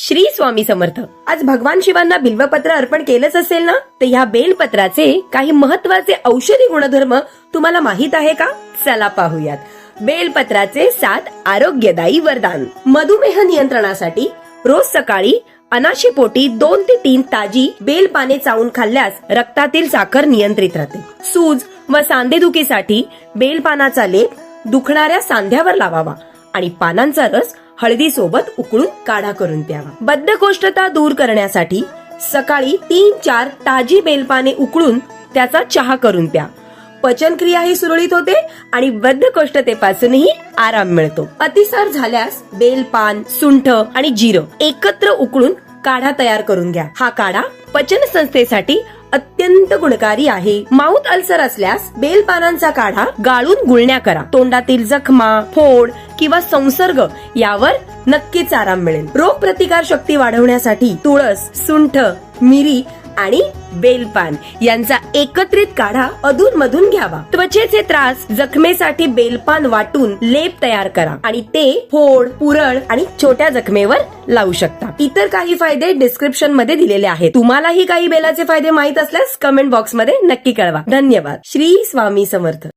श्री स्वामी समर्थ. आज भगवान शिवांना बिल्वपत्र अर्पण केलंच असेल ना? तर ह्या बेलपत्राचे काही महत्त्वाचे औषधी गुणधर्म तुम्हाला माहीत आहे का? चला पाहूयात. बेलपत्राचे सात आरोग्यदायी वरदान. मधुमेह नियंत्रणासाठी रोज सकाळी अनाशी पोटी दोन ते तीन ताजी बेलपाने चावून खाल्ल्यास रक्तातील साखर नियंत्रित राहते. सूज व सांधेदुखीसाठी बेलपानाचा लेप दुखणाऱ्या सांध्यावर लावावा आणि पानांचा रस हळदी सोबत उकळून काढा करून प्यावा. बद्धकोष्ठता दूर करण्यासाठी सकाळी तीन चार ताजी बेलपाने उकळून त्याचा चहा करून प्या. पचनक्रिया ही सुरळीत होते आणि बद्धकोष्ठतेपासूनही आराम मिळतो. अतिसार झाल्यास बेलपान सुंठ आणि जिरं एकत्र उकळून काढा तयार करून घ्या. हा काढा पचन संस्थेसाठी अत्यंत गुणकारी आहे. माउथ अल्सर असल्यास बेलपानांचा काढा गाळून गुळण्या करा. तोंडातील जखमा फोड किंवा संसर्ग यावर नक्कीच आराम मिळेल. रोग प्रतिकार शक्ती वाढवण्यासाठी तुळस सुंठ मिरी आणि बेलपान. यांचा एकत्रित काढा अधून मधून घ्यावा. त्वचेचे त्रास जखमेसाठी बेलपान वाटून लेप तयार करा. आणि ते फोड पुरळ आणि छोट्या जखमेवर लावू शकता. इतर काही फायदे डिस्क्रिप्शनमध्ये दिलेले आहेत. तुम्हालाही काही बेलाचे फायदे माहीत असल्यास कमेंट बॉक्समध्ये नक्की कळवा. धन्यवाद. श्री स्वामी समर्थ.